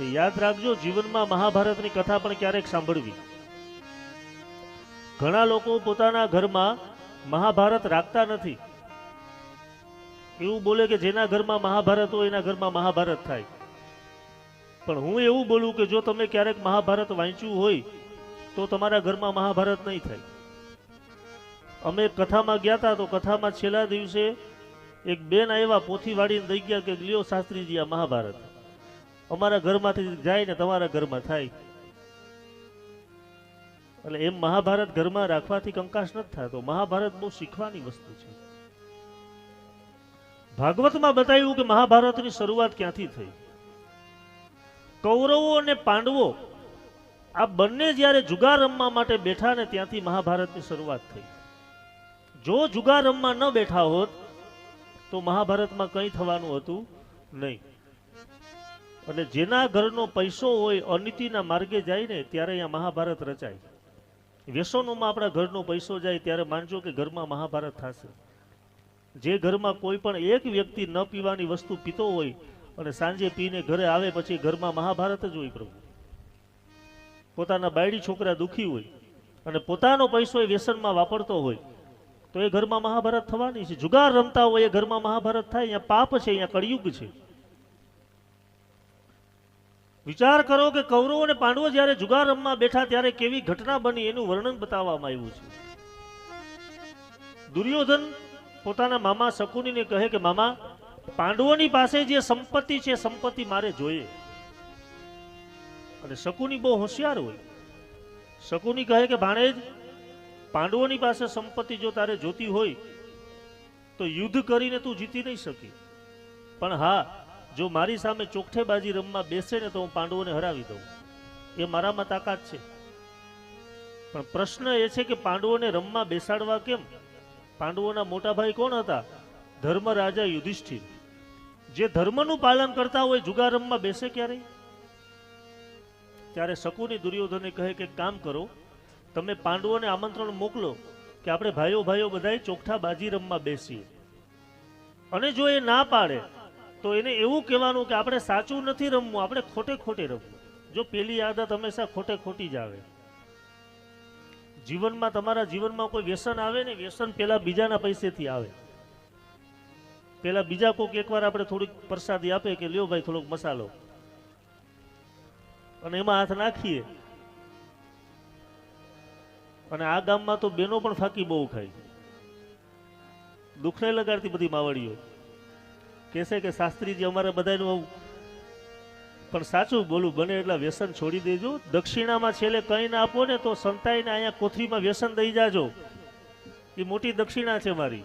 તે યાદ રાખજો, જીવનમાં મહાભારતની કથા પણ ક્યારેક સાંભળવી. ઘણા લોકો પોતાના ઘરમાં મહાભારત રાખતા નથી. એવું બોલે કે જેના ઘરમાં મહાભારત હોય, એના ઘરમાં મહાભારત થાય. પણ હું એવું બોલું કે જો તમે ક્યારેક મહાભારત વાંચ્યું હોય, તો તમારા ઘરમાં મહાભારત નહીં થાય. અમે કથામાં ગયા હતા તો કથામાં છેલ્લા દિવસે એક બેન આવ્યા પોથી વાળીને દઈ ગયા કે, લ્યો શાસ્ત્રીજી, આ મહાભારત. અમારા ઘરમાંથી જાય ને તમારા ઘરમાં થાય. એટલે એમ મહાભારત ઘરમાં રાખવાથી કંકાશ નથી થતો. મહાભારત બહુ શીખવાની વસ્તુ છે. ભાગવતમાં બતાવ્યું કે મહાભારતની શરૂઆત ક્યાંથી થઈ? કૌરવો અને પાંડવો આ બંને જ્યારે જુગાર રમવા માટે બેઠા ને ત્યાંથી મહાભારતની શરૂઆત થઈ. જો જુગાર રમવા ન બેઠા હોત તો મહાભારતમાં કંઈ થવાનું હતું નહીં. અને જેના ઘરનો પૈસો હોય, અનીતિના માર્ગે જાય ને ત્યારે અહીંયા મહાભારત રચાય. વ્યસનોમાં આપણા ઘરનો પૈસો જાય ત્યારે માનજો કે ઘરમાં મહાભારત થશે. જે ઘરમાં કોઈ પણ એક વ્યક્તિ ન પીવાની વસ્તુ પીતો હોય અને સાંજે પીને ઘરે આવે પછી ઘરમાં મહાભારત જ હોય પ્રભુ. પોતાના બાયડી છોકરા દુખી હોય અને પોતાનો પૈસો એ વ્યસનમાં વાપરતો હોય, તો એ ઘરમાં મહાભારત થવાની છે. જુગાર રમતા હોય એ ઘરમાં મહાભારત થાય, અહીંયા પાપ છે, અહીંયા કળિયુગ છે. વિચાર કરો કે કૌરવો અને પાંડવો જ્યારે જુગાર રમવા બેઠા ત્યારે કેવી ઘટના બની એનું વર્ણન બતાવવામાં આવ્યું છે. દુર્યોધન પોતાના મામા શકુનીને કહે કે, મામા, પાંડવોની પાસે જે સંપત્તિ છે સંપત્તિ મારે જોઈએ. અને શકુની બહુ હોશિયાર હોય. શકુની કહે કે, ભાણેજ, પાંડવોની પાસે સંપત્તિ જો તારે જોતી હોય, તો યુદ્ધ કરીને તું જીતી નહીં શકી. પણ હા જો મારી સામે ચોકઠેબાજી રમવા બેસે ને તો હું પાંડવોને હરાવી દઉં. એ મારામાં તાકાત છે. પણ પ્રશ્ન એ છે કે પાંડવોને રમવા બેસાડવા કેમ? પાંડવોના મોટા ભાઈ કોણ હતા? ધર્મ રાજા યુધિષ્ઠિર. જે ધર્મનું પાલન કરતા હોય જુગાર રમવા બેસે ક્યારે ત્યારે શકુની દુર્યોધને કહે કે કામ કરો, તમે પાંડવોને આમંત્રણ મોકલો કે આપણે ભાઈઓ ભાઈઓ બધાએ ચોકઠા બાજી રમવા બેસીએ. અને જો એ ના પાડે તો એને એવું કહેવાનું કે આપણે સાચું નથી રમવું, આપણે ખોટે ખોટે રમવું. જો પેલી આદત હંમેશા ખોટે ખોટી જ આવે. જીવનમાં તમારા જીવનમાં કોઈ વ્યસન આવે ને, વ્યસન પેલા બીજાના પૈસેથી આવે. પેલા બીજા કોઈક એકવાર આપણે થોડીક પ્રસાદી આપે કે લ્યો ભાઈ થોડોક મસાલો. અને એમાં હાથ નાખીએ. અને આ ગામમાં તો બેનો પણ ફાકી બહુ ખાય. દુઃખને લગાડતી બધી માવડીઓ. કહેશે કે શાસ્ત્રીજી અમારે બધાનું આવું પણ સાચું બોલું, બને એટલા વ્યસન છોડી દેજો. દક્ષિણામાં છેલ્લે કંઈ ના આપો ને તો સંતાઈને અહીંયા કોથળીમાં વ્યસન દઈ જાજો. એ મોટી દક્ષિણા છે મારી.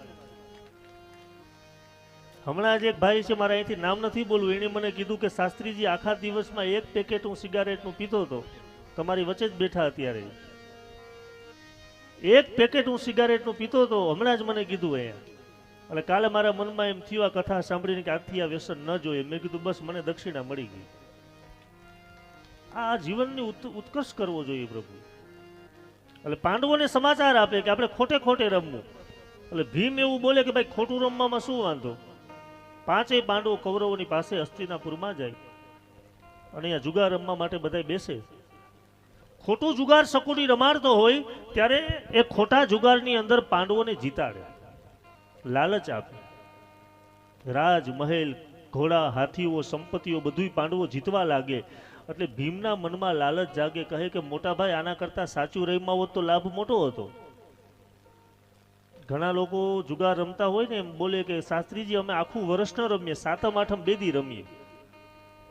હમણાં જ એક ભાઈ છે, મારા અહીંથી નામ નથી બોલવું, એણે મને કીધું કે શાસ્ત્રીજી, આખા દિવસમાં એક પેકેટ હું સિગારેટનું પીતો હતો. તમારી વચ્ચે જ બેઠા અત્યારે. એક પેકેટ હું સિગારેટનું પીતો હતો, હમણાં જ મને કીધું અહીંયા. એટલે કાલે મારા મનમાં એમ થયું, આ કથા સાંભળીને કે આજથી આ વ્યસન ન જોઈએ. મેં કીધું, બસ, મને દક્ષિણા મળી ગઈ. આ જીવનની ઉત- ઉત્કર્ષ કરવો જોઈએ પ્રભુ. એટલે પાંડવોને સમાચાર આપે કે આપણે ખોટે ખોટે રમવું. એટલે ભીમ એવું બોલે કે, ભાઈ, ખોટું રમવામાં શું વાંધો? પાંચેય પાંડવો કૌરવોની પાસે હસ્તિનાપુરમાં જાય અને અહીંયા જુગાર રમવા માટે બધા બેસે. ખોટું જુગાર શકુની રમાડતો હોય, ત્યારે એ ખોટા જુગારની અંદર પાંડવોને જીતાડે. લાલચ આપે. રાજ, મહેલ, ઘોડા, હાથીઓ, સંપત્તિઓ બધું પાંડવો જીતવા લાગે. એટલે ભીમના મનમાં લાલચ જાગે, કહે કે મોટા ભાઈ આના કરતા સાચું રહીમાં હોત તો લાભ મોટો હતો. ઘણા લોકો જુગાર રમતા હોય ને એમ બોલે કે, શાસ્ત્રીજી, અમે આખું વર્ષ ન રમીએ, સાતમ, આઠમ બેદી રમીએ.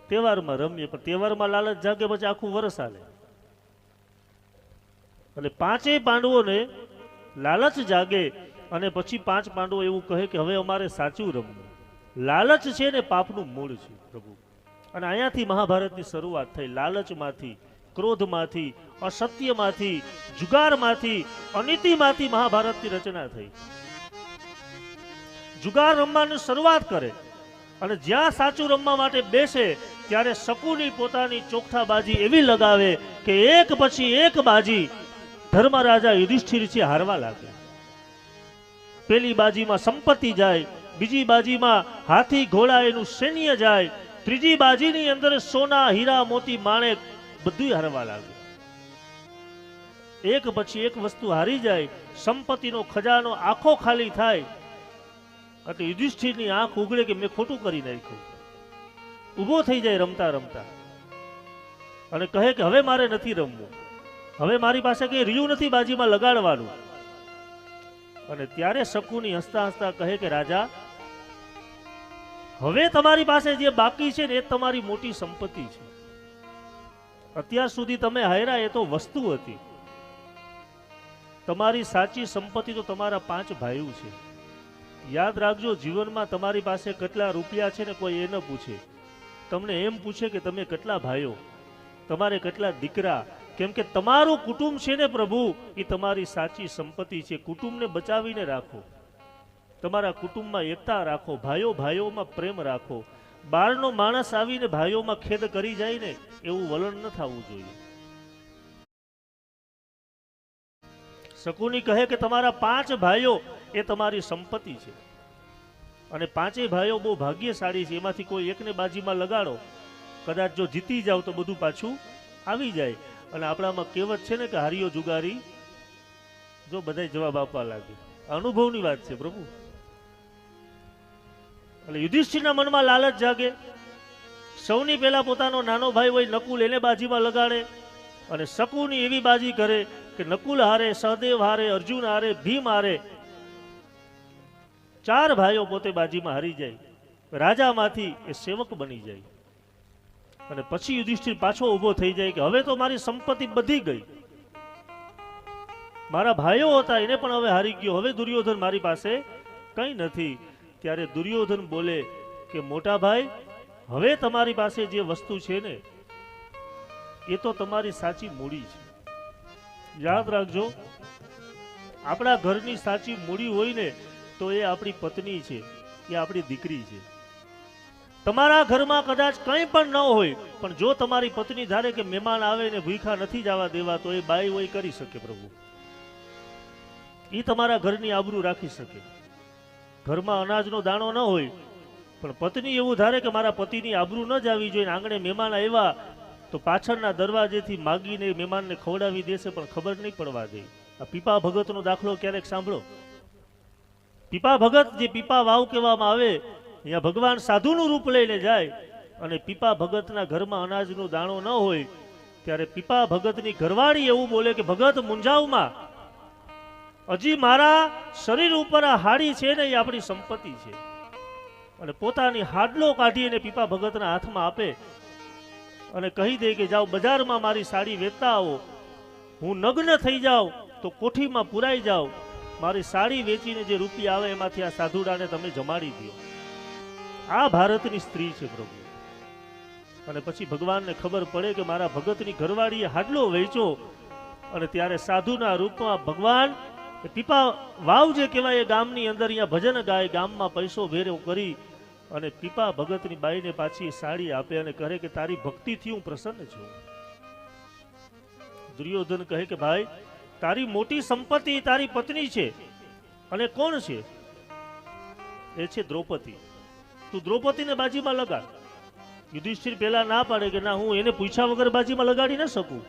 તહેવારમાં રમીએ, પણ તહેવારમાં લાલચ જાગે પછી આખું વર્ષ હાલે. એટલે પાંચેય પાંડવોને લાલચ જાગે અને પછી પાંચ પાંડવો એવું કહે કે હવે અમારે સાચું રમવું. લાલચ છે ને પાપનું મૂળ છે, પ્રભુ. અને અહીંયાથી મહાભારતની શરૂઆત થઈ. લાલચમાંથી, ક્રોધમાંથી, અસત્યમાંથી, જુગારમાંથી, અનીતિમાંથી મહાભારતની રચના થઈ. જુગાર રમવાની શરૂઆત કરે અને જ્યાં સાચું રમવા માટે બેસે, ત્યારે શકુની પોતાની ચોખ્ઠા બાજી એવી લગાવે કે એક પછી એક બાજી ધર્મરાજા છે હારવા લાગે. પેલી બાજીમાં સંપત્તિ જાય, બીજી બાજીમાં હાથી ઘોડા એનું સૈન્ય જાય, ત્રીજી બાજીની અંદર સોના, હીરા, મોતી માણેક બધું હારવા લાગ્યું એક પછી એક વસ્તુ હારી જાય, સંપત્તિનો ખજાનો આખો ખાલી થાય. એટલે યુધિષ્ઠિરની આંખ ઉગડે કે મેં ખોટું કરી નાખ્યું. ઊભો થઈ જાય રમતા રમતા. અને કહે કે હવે મારે નથી રમવું. હવે મારી પાસે કંઈ રહ્યું નથી બાજીમાં લગાડવાનું. અને ત્યારે શકુની હસતા હસતા કહે કે, રાજા, હવે તમારી પાસે જે બાકી છે ને, એ તમારી મોટી સંપત્તિ છે. અત્યાર સુધી તમે હાયરા એ તો વસ્તુ હતી. તમારી સાચી સંપત્તિ તો તમારા પાંચ ભાઈઓ છે. યાદ રાખજો, જીવનમાં તમારી પાસે કેટલા રૂપિયા છે ને, કોઈ એ ન પૂછે. તમને એમ પૂછે કે, તમે કેટલા ભાઈઓ? તમારે કેટલા દીકરા? કેમ કે તમારું કુટુંબ છે ને પ્રભુ, એ તમારી સાચી સંપત્તિ છે. કુટુંબને બચાવીને રાખો. તમારા કુટુંબમાં એકતા રાખો ભાઈઓ ભાઈઓમાં પ્રેમ રાખો. બહારનો માણસ આવીને ભાઈઓમાં ખેદ કરી જાય ને, એવું વલણ ન થવું જોઈએ. શકુની કહે કે તમારા પાંચ ભાઈઓ, એ તમારી સંપત્તિ છે. અને પાંચેય ભાઈઓ બહુ ભાગ્યશાળી છે. એમાંથી કોઈ એકને બાજીમાં લગાડો. કદાચ જો જીતી જાવ તો બધું પાછું આવી જાય. અને આપણામાં કહેવત છે ને કે હારીઓ જુગારી, જો બધાય જવાબ આપવા લાગે. અનુભવની વાત છે પ્રભુ. એટલે યુધિષ્ઠિરના મનમાં લાલચ જાગે. સૌની પહેલા પોતાનો નાનો ભાઈ હોય, નકુલ એને બાજીમાં લગાડે અને શકુની એવી બાજી કરે કે નકુલ હારે, સહદેવ હારે, અર્જુન હારે, ભીમ હારે, ચાર ભાઈઓ પોતે બાજીમાં હારી જાય. રાજામાંથી એ સેવક બની જાય. અને પછી યુધિષ્ઠિર પાછો ઊભો થઈ જાય કે હવે તો મારી સંપત્તિ બધી ગઈ. મારા ભાઈઓ હતા, એને પણ હવે હારી ગયો. હવે દુર્યોધન મારી પાસે કંઈ નથી. ત્યારે દુર્યોધન બોલે કે, મોટા ભાઈ, હવે તમારી પાસે જે વસ્તુ છે ને, એ તો તમારી સાચી મૂડી છે. યાદ રાખજો, આપણા ઘરની સાચી મૂડી હોય ને, તો એ આપણી પત્ની છે, એ આપણી દીકરી છે. તમારા ઘરમાં કદાચ કંઈ પણ ન હોય, પણ જો તમારી પત્ની ધારે કે મહેમાન આવે ને ભૂખા નથી જવા દેવા, તો એ બાઈ હોય કરી શકે પ્રભુ. એ તમારા ઘરની આબરૂ રાખી શકે. ઘરમાં અનાજનો દાણો ન હોય, પણ પત્ની એવું ધારે કે મારા પતિની આબરૂ ન જાવી જોઈએ આંગણે મહેમાન આવ્યા, તો પાછળના દરવાજેથી માગીને મહેમાનને ખવડાવી દેશે, પણ ખબર નહીં પડવા દે. આ પીપા ભગતનો દાખલો ક્યારેક સાંભળો? પીપા ભગત જે પીપા વાવ કહેવામાં આવે અહીંયા ભગવાન સાધુનું રૂપ લઈને જાય અને પીપા ભગતના ઘરમાં અનાજનો દાણો ન હોય, ત્યારે પીપા ભગતની ઘરવાળી એવું બોલે કે, ભગત મુંજાવમાં હજી મારા શરીર ઉપર આ હાડી છે ને, એ આપણી સંપત્તિ છે. અને પોતાની હાડલો કાઢીને પીપા ભગતના હાથમાં આપે અને કહી દે કે, જાઓ બજારમાં મારી સાડી વેચતા આવો. હું નગ્ન થઈ જાઉં તો કોઠીમાં પુરાઈ જાઉં. મારી સાડી વેચીને જે રૂપિયા આવે એમાંથી આ સાધુડાને તમે જમાડી દો આ ભારતની સ્ત્રી છે પ્રભુ. અને પછી ભગવાનને ખબર પડે કે મારા ભગતની ઘરવાળીએ હાડલો વેચો અને ત્યારે સાધુના રૂપમાં ભગવાન પીપા વાવ જે કહેવાય એ ગામની અંદર અહીંયા ભજન ગાય, ગામમાં પૈસો ભેરો કરી અને પીપા ભગતની બાઈને પાછી સાડી આપે અને કહે કે તારી ભક્તિથી હું પ્રસન્ન છું. દુર્યોધન કહે કે ભાઈ, તારી મોટી સંપત્તિ તારી પત્ની છે. અને કોણ છે? એ છે દ્રૌપદી. તું દ્રૌપદીને બાજીમાં લગાડ. યુધિષ્ઠિર પેલા ના પાડે કે ના, હું એને પૂછ્યા વગર બાજીમાં લગાડી ન શકું?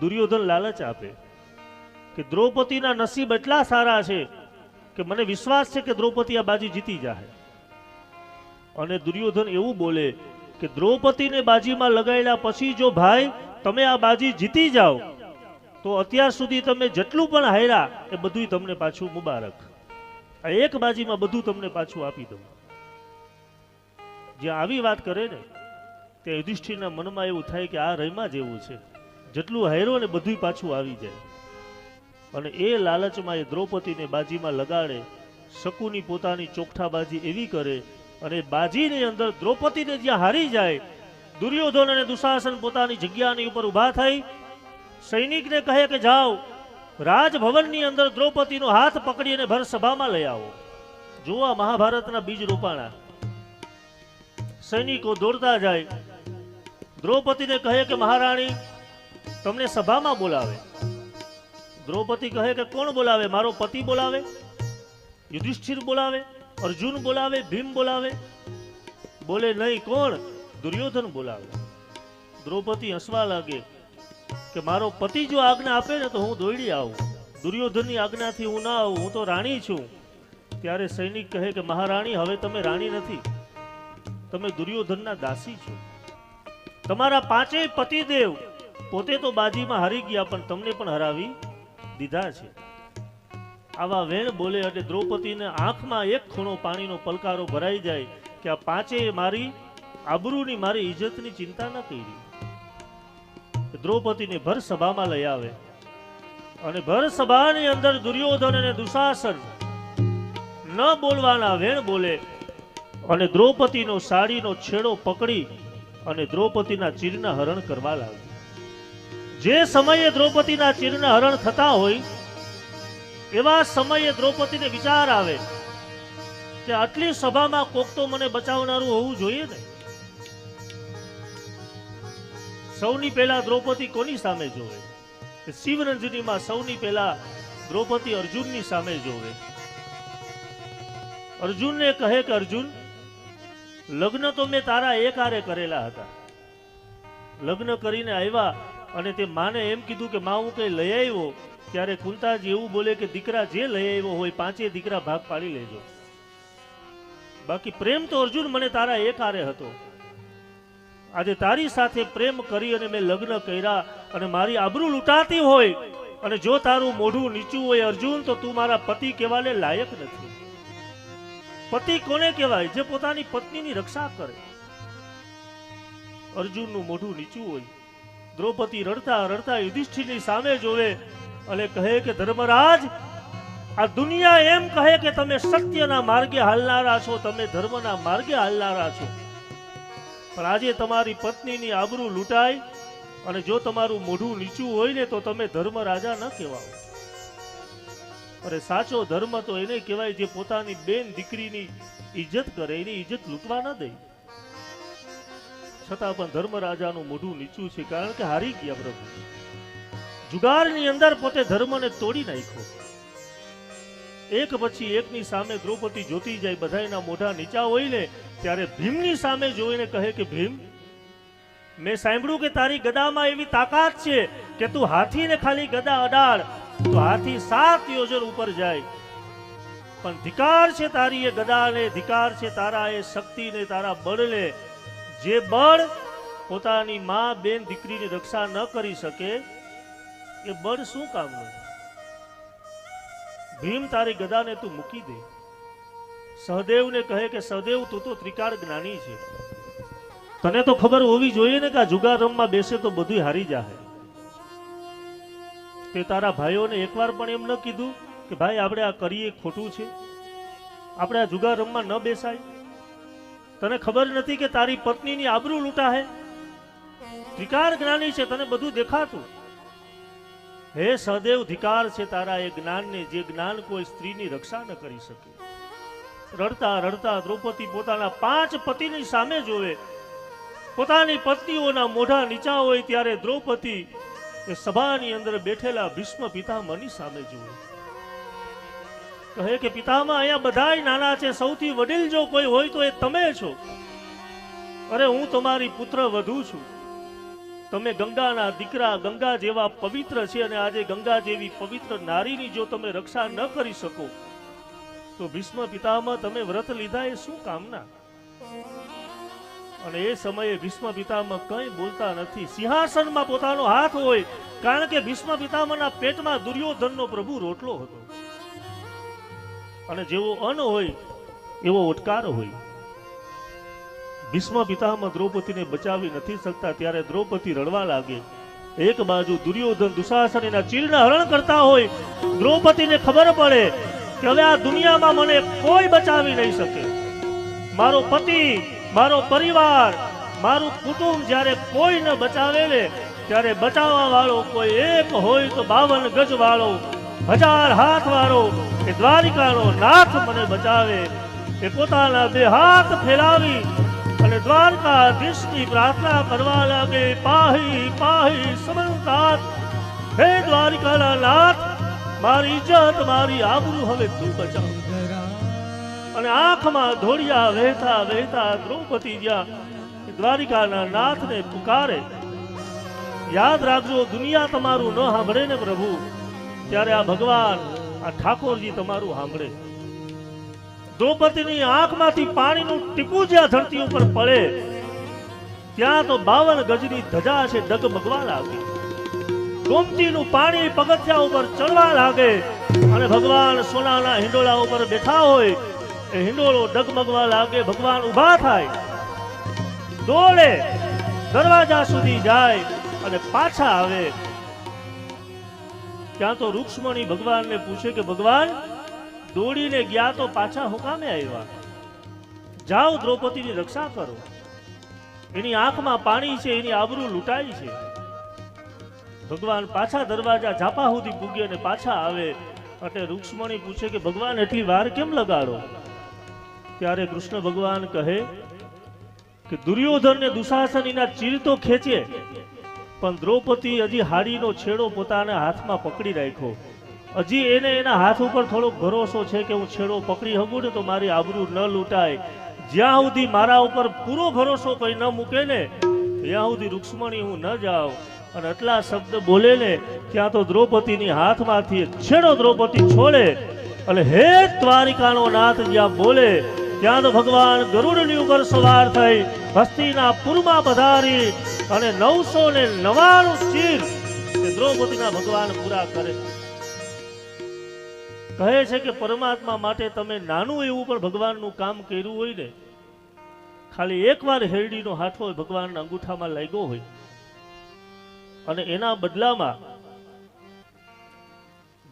દુર્યોધન લાલચ આપે કે દ્રૌપદીના નસીબ એટલા સારા છે કે મને વિશ્વાસ છે કે દ્રૌપદી આ બાજી જીતી જાય અને દુર્યોધન એવું બોલે કે દ્રૌપદીને બાજીમાં લગાડ્યા પછી જો ભાઈ તમે આ બાજી જીતી જાઓ, તો અત્યાર સુધી તમે જેટલું પણ હાર્યા એ બધું તમને પાછું મુબારક. આ એક બાજીમાં બધું તમને પાછું આપી દઉં. જ્યાં આવી વાત કરે ને ત્યાં યુધિષ્ઠિરના મનમાં એવું થાય કે આ રહીમાં જેવું છે. જેટલું હાર્યો ને બધું પાછું આવી જાય. અને એ લાલચમાં એ દ્રૌપદીને બાજીમાં લગાડે, શકુની પોતાની ચોકઠાબાજી એવી કરે અને બાજીની અંદર દ્રૌપદીને જ્યાં હારી જાય, દુર્યોધન અને દુશાસન પોતાની જગ્યાની ઉપર ઊભા થઈ, સૈનિકને કહે કે જાઓ, રાજભવનની અંદર દ્રૌપદીનો હાથ પકડીને ભર સભામાં લઈ આવો. જોવા મહાભારતના બીજ રોપાણા. સૈનિકો દોડતા જાય. દ્રૌપદીને કહે કે, મહારાણી, તમને સભામાં બોલાવે. દ્રૌપદી કહે કે, કોણ બોલાવે? મારો પતિ બોલાવે? યુધિષ્ઠિર બોલાવે? અર્જુન બોલાવે? ભીમ બોલાવે? બોલે, નહીં, કોણ? દુર્યોધન બોલાવે. દ્રૌપદી હસવા લાગે કે, મારો પતિ જો આજ્ઞા આપે ને તો હું દોડી આવું. દુર્યોધનની આજ્ઞાથી હું ના આવું. હું તો રાણી છું. ત્યારે સૈનિક કહે કે, મહારાણી, હવે તમે રાણી નથી. તમે દુર્યોધનના દાસી છો. તમારા પાંચેય પતિદેવ પોતે તો બાજીમાં હારી ગયા, પણ તમને પણ હરાવી દીધા છે. આવા વેણ બોલે અને દ્રૌપદીને આંખમાં એક ખૂણો પાણીનો પલકારો ભરાઈ જાય કે આ પાંચેય મારી આબરૂની મારી ઇજ્જતની ચિંતા ન કરી. દ્રૌપદીને ભર સભામાં લઈ આવે અને ભર સભાની અંદર દુર્યોધન અને દુશાસન ન બોલવાના વેણ બોલે અને દ્રૌપદીનો સાડીનો છેડો પકડી અને દ્રૌપદીના ચીરના હરણ કરવા લાગ્યો. જે સમયે દ્રૌપદીના ચીરના હરણ થતા હોય, એવા સમયે દ્રૌપદીને વિચાર આવે કે આટલી સભામાં કોક તો મને બચાવનારું હોવું જોઈએ ને? સૌની પહેલા દ્રૌપદી કોની સામે જોવે? શિવરંજનીમાં સૌની પહેલા દ્રૌપદી અર્જુનની સામે જોવે? અર્જુનને કહે કે અર્જુન લગ્ન તો મેં તારા એકારે કરેલા હતા. લગ્ન કરીને આવ્યા અને તે માને એમ કીધું કે માં, હું કઈ લઈ આવ્યો? ત્યારે કુંતાજી એવું બોલે કે દીકરા જે લઈ આવ્યો હોય પાંચે દીકરા ભાગ પાડી લેજો. બાકી પ્રેમ તો અર્જુન મને તારા એક આરે હતો. આજે તારી સાથે પ્રેમ કરી અને મેં લગ્ન કર્યા અને મારી આબરૂ લૂંટાતી હોય અને જો તારું મોઢું નીચું હોય અર્જુન, તો તું મારા પતિ કહેવાને લાયક નથી. પતિ કોને કહેવાય? જે પોતાની પત્નીની રક્ષા કરે. અર્જુનનું મોઢું નીચું હોય. દ્રૌપદી રડતા રડતા યુધિષ્ઠિરની સામે જોવે અને કહે કે, ધર્મરાજ, આ દુનિયા એમ કહે કે તમે સત્યના માર્ગે હાલનારા છો, તમે ધર્મના માર્ગે હાલનારા છો. પણ આજે તમારી પત્નીની આબરૂ લૂંટાય અને જો તમારું મોઢું નીચું હોય ને તો તમે ધર્મ રાજા ન કહેવાઓ. અરે સાચો ધર્મ તો એને કહેવાય જે પોતાની બેન દીકરીની ઇજ્જત કરે, એની ઇજ્જત લૂંટવા ન દે. છતાં પણ ધર્મ રાજાનું મોઢું નીચું છે કારણ કે હારી ગયા પ્રભુ. જુગારની અંદર પોતે ધર્મને તોડી નાખ્યો. એક પછી એકની સામે દ્રૌપદી જોતી જાય બધાના મોઢા નીચા હોય ને ત્યારે ભીમની સામે જોઈને કહે કે, ભીમ, મેં સાંભળ્યું કે તારી ગદામાં એવી તાકાત છે કે તું હાથીને ખાલી ગદા અડાડ તો હાથી સાત યોજન ઉપર જાય. પણ ધિકાર છે તારી એ ગદાને, ધિકાર છે તારા એ શક્તિને, તારા બળને. જે બળ પોતાની માં, બેન, દીકરીની રક્ષા ન કરી શકે, એ બળ શું કામનું ભીમ તારી ગદાને તું મૂકી દે. સહદેવને કહે કે, સહદેવ, તું તો ત્રિકાળ જ્ઞાની છે. તને તો ખબર હોવી જોઈએ ને કે આ જુગારમમાં બેસે તો બધું હારી જાહે. તે તારા ભાઈઓને એકવાર પણ એમ ન કીધું કે ભાઈ, આપણે આ કરીએ, ખોટું છે. આપણે આ જુગાર રમવા ન બેસાય. તને ખબર નથી કે તારી પત્નીની આબરૂ લૂંટાહે ધિકાર જ્ઞાની છે, તને બધું દેખાતું. હે સહદેવ, ધિકાર છે તારા એ જ્ઞાનને, જે જ્ઞાન કોઈ સ્ત્રીની રક્ષા ન કરી શકે. રડતા રડતા દ્રૌપદી પોતાના પાંચ પતિની સામે જોવે. પોતાની પત્નીઓના મોઢા નીચા હોય ત્યારે દ્રૌપદી એ સભાની અંદર બેઠેલા ભીષ્મ પિતામહની સામે જુએ. કહે કે, પિતામહ, અહીંયા બધાય નાના છે. સૌથી વડીલ જો કોઈ હોય તો એ તમે છો. અરે, હું તમારી પુત્ર વધુ છું. તમે ગંગાના દીકરા ગંગા જેવા પવિત્ર છે અને આજે ગંગા જેવી પવિત્ર નારીની જો તમે રક્ષા ન કરી શકો, તો ભીષ્મ પિતામાં તમે વ્રત લીધા એ શું કામના? અને એ સમયે ભીષ્મ પિતામહ કંઈ બોલતા નથી. સિંહાસનમાં પોતાનો હાથ હોય, કારણ કે ભીષ્મ પિતામહના પેટમાં દુર્યોધનનો પ્રભુ રોટલો હતો. અને જેવો અન્ન હોય, એવો ઓટકાર હોય. ભીષ્મ પિતામહ દ્રૌપદીને બચાવી નથી શકતા, ત્યારે દ્રૌપદી રડવા લાગે. એક બાજુ દુર્યોધન દુશાસન એના ચીરના હરણ કરતા હોય, દ્રૌપદીને ખબર પડે કે હવે આ દુનિયામાં મને કોઈ બચાવી નહીં શકે. મારો પતિ મારો પરિવાર, મારું કુટુંબ જ્યારે કોઈને બચાવે ને ત્યારે બચાવવા વાળો કોઈ એક હોય તો બાવન ગજ વાળો હજાર હાથ વાળો એ દ્વારિકાનો નાથ મને બચાવે. એ પોતાના બે હાથ ફેલાવી અને દ્વારકાધીશની પ્રાર્થના કરવા લાગે, પાહી પાહી સમંતાત હે દ્વારિકાના નાથ, મારી ઇજ્જત, મારી આબરૂ હવે તું બચાવ. અને આંખમાં ધોળિયા વહેતા વહેતા દ્રૌપદી જ્યાં દ્વારિકાના નાથને પુકારે. યાદ રાખજો, દુનિયા તમારું ન સાંભળે ને પ્રભુ, ત્યારે આ ભગવાન, આ ઠાકોરજી તમારું સાંભળે. દ્રૌપદીની આંખમાંથી પાણીનું ટીપું જ્યાં ધરતી ઉપર પડે, ત્યાં તો બાવન ગજની ધજા છે ડગમગવા લાગે. ગોમતીનું પાણી પગથિયા ઉપર ચડવા લાગે અને ભગવાન સોનાના હિંડોળા ઉપર બેઠા હોય હિંડોળો ડગમગવા લાગે, ભગવાન ઊભા થાય. દોડે, દરવાજા સુધી જાય અને પાછા આવે. ત્યાં તો રૂક્ષ્મણી ભગવાનને પૂછે કે, ભગવાન, દોડીને ગયા તો પાછા હુકામે આવ્યા? જાઓ દ્રૌપદીની રક્ષા કરો. એની આંખમાં પાણી છે, એની આબરૂ લૂંટાઈ છે. ભગવાન પાછા દરવાજા ઝાપા સુધી પૂગે અને પાછા આવે. એટલે રૂક્ષ્મણી પૂછે કે, ભગવાન, એટલી વાર કેમ લગાડો? ત્યારે કૃષ્ણ ભગવાન કહે કે દુર્યોધન ને દુશાસન એના ચીર ખેંચે, પણ દ્રૌપદી હજી હાડીનો છેડો પોતાના હાથમાં પકડી રાખ્યો. હજી એને એના હાથ ઉપર થોડો ભરોસો છે કે હું છેડો પકડી શકું ને તો મારી આબરૂ ન લૂંટાય. જ્યાં સુધી મારા ઉપર પૂરો ભરોસો કોઈ ન મૂકે ને, ત્યાં સુધી રૂક્ષ્મણી હું ન જાઉં. અને આટલા શબ્દ બોલે ને, ત્યાં તો દ્રૌપદીની હાથમાંથી છેડો દ્રૌપદી છોડે. અને હે દ્વારિકાનો નાથ જ્યાં બોલે ત્યાં તો ભગવાન ગરુડની ઉપર સવાર થઈ હસ્તીના પુરમાં પધારી અને નવસો ને નવાણું ચીર દ્રૌપદીના ભગવાન પૂરા કરે કહે છે કે પરમાત્મા માટે તમે નાનું એવું પણ ભગવાનનું કામ કર્યું હોય ને, ખાલી એકવાર હેરડીનો હાથો ભગવાનના અંગૂઠામાં લાગ્યો હોય અને એના બદલામાં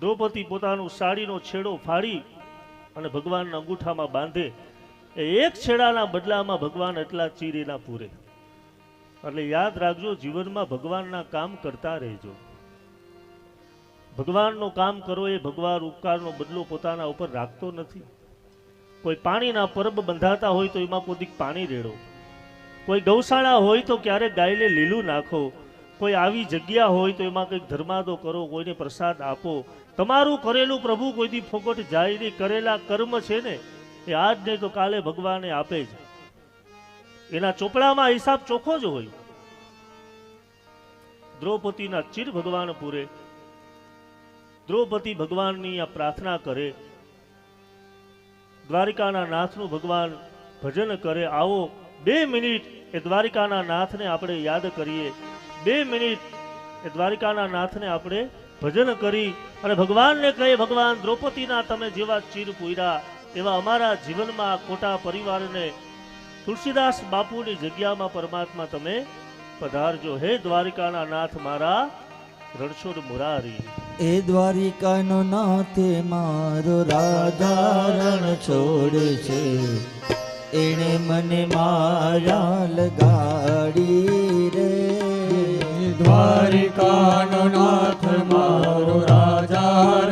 દ્રૌપદી પોતાનું સાડીનો છેડો ફાડી અને ભગવાનના અંગૂઠામાં બાંધે એક છેડાના બદલામાં ભગવાન એટલા ચીરેલા પૂરે. એટલે યાદ રાખજો, જીવનમાં ભગવાનના કામ કરતા રહેજો. ભગવાનનું કામ કરો એ ભગવાન ઉપકારનો બદલો પોતાના ઉપર રાખતો નથી. કોઈ પાણીના પરબ બંધાતા હોય તો એમાં કોદીક પાણી રેડો. કોઈ ગૌશાળા હોય તો ક્યારેક ગાયને લીલું નાખો. કોઈ આવી જગ્યા હોય તો એમાં કંઈક ધર્માદો કરો, કોઈને પ્રસાદ આપો. તમારું કરેલું પ્રભુ કોઈ દી ફોકટ જાય નહીં. કરેલા કર્મ છે ને એ આજ નહીં તો કાલે ભગવાને આપે જ એના ચોપડામાં હિસાબ ચોખ્ખો જ હોય. દ્રૌપદીના ચીર ભગવાન પૂરે. દ્રૌપદી ભગવાનની આ પ્રાર્થના કરે. દ્વારિકાના નાથનું ભગવાન ભજન કરે. આવો બે મિનિટ એ દ્વારિકાના નાથને આપણે યાદ કરીએ. બે મિનિટ એ દ્વારિકાના નાથને આપણે ભજન કરી અને ભગવાનને કહે, ભગવાન, દ્રૌપદીના તમે જેવા ચીર પૂર્યા એવા અમારા જીવનમાં કોટા પરિવારને તુલસીદાસ બાપુની જગ્યામાં પરમાત્મા તમે પધારજો. હે દ્વારિકાના નાથ મારા રણછોડ મુરારી. એ દ્વારિકાનો નાથ મારો રાધા રણછોડ છે. એણે મને માયા લગાડી રે. દ્વારિકાનો નાથ મારો રાજા